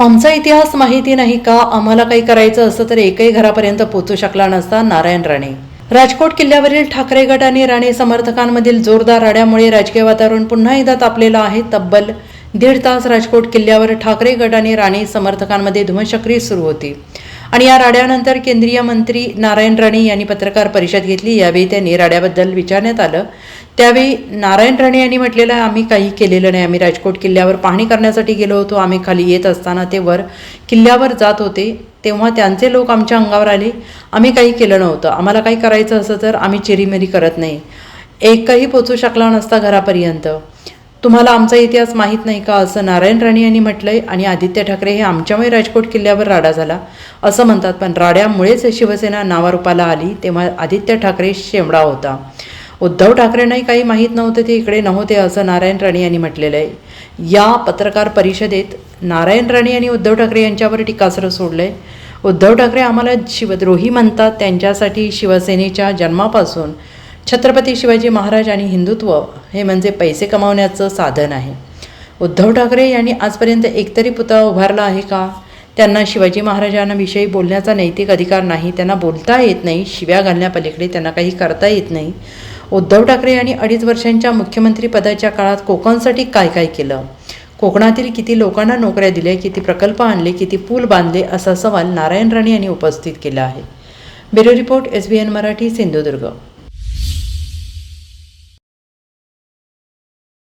आमचा इतिहास माहिती नाही का? आम्हाला काही करायचं असं तर एकही घरापर्यंत पोचू शकला नसता नारायण राणे. राजकोट किल्ल्यावरील ठाकरे गट आणि राणे समर्थकांमधील जोरदार राड्यामुळे राजकीय वातावरण पुन्हा एकदा तापलेलं आहे. तब्बल दीड तास राजकोट किल्ल्यावर ठाकरे गट आणि राणे समर्थकांमध्ये धुमशक्री सुरू होती. आणि या राड्यानंतर केंद्रीय मंत्री नारायण राणे यांनी पत्रकार परिषद घेतली. यावेळी त्यांनी राड्याबद्दल विचारण्यात आलं. त्यावेळी नारायण राणे यांनी म्हटलेलं आहे आम्ही काही केलेलं नाही. आम्ही राजकोट किल्ल्यावर पाहणी करण्यासाठी गेलो होतो. आम्ही खाली येत असताना ते वर किल्ल्यावर जात होते. तेव्हा त्यांचे लोक आमच्या अंगावर आले. आम्ही काही केलं नव्हतं. आम्हाला काही करायचं असं तर आम्ही चिरीमिरी करत नाही. एकही पोचू शकला नसता घरापर्यंत. तुम्हाला आमचा इतिहास माहीत नाही का? असं नारायण राणे यांनी म्हटलंय आणि आदित्य ठाकरे हे आमच्यामुळे राजकोट किल्ल्यावर राडा झाला. असं म्हणतात पण राड्यामुळेच शिवसेना नावारूपाला आली तेव्हा आदित्य ठाकरे शेमडा होता. उद्धव ठाकरेंनाही काही माहीत नव्हते ते इकडे नव्हते असं नारायण राणे यांनी म्हटलेलं आहे. या पत्रकार परिषदेत नारायण राणे यांनी उद्धव ठाकरे यांच्यावर टीकास्त्र आहे उद्धव ठाकरे आम्हाला शिवद्रोही म्हणतात त्यांच्यासाठी शिवसेनेच्या जन्मापासून छत्रपती शिवाजी महाराज आणि हिंदुत्व हे म्हणजे पैसे कमावण्याचं साधन आहे. उद्धव ठाकरे यांनी आजपर्यंत एकतरी पुतळा उभारला आहे का? त्यांना शिवाजी महाराजांविषयी बोलण्याचा नैतिक अधिकार नाही त्यांना बोलता येत नाही शिव्या घालण्यापलीकडे त्यांना काही करता येत नाही. उद्धव ठाकरे यांनी अडीच वर्षांच्या मुख्यमंत्रीपदाच्या काळात कोकणसाठी काय काय केलं? कोकणातील किती लोकांना नोकऱ्या दिल्या किती प्रकल्प आणले किती पूल बांधले असा सवाल नारायण राणे यांनी उपस्थित केला आहे. Bureau report S B N Marathi Sindhudurg.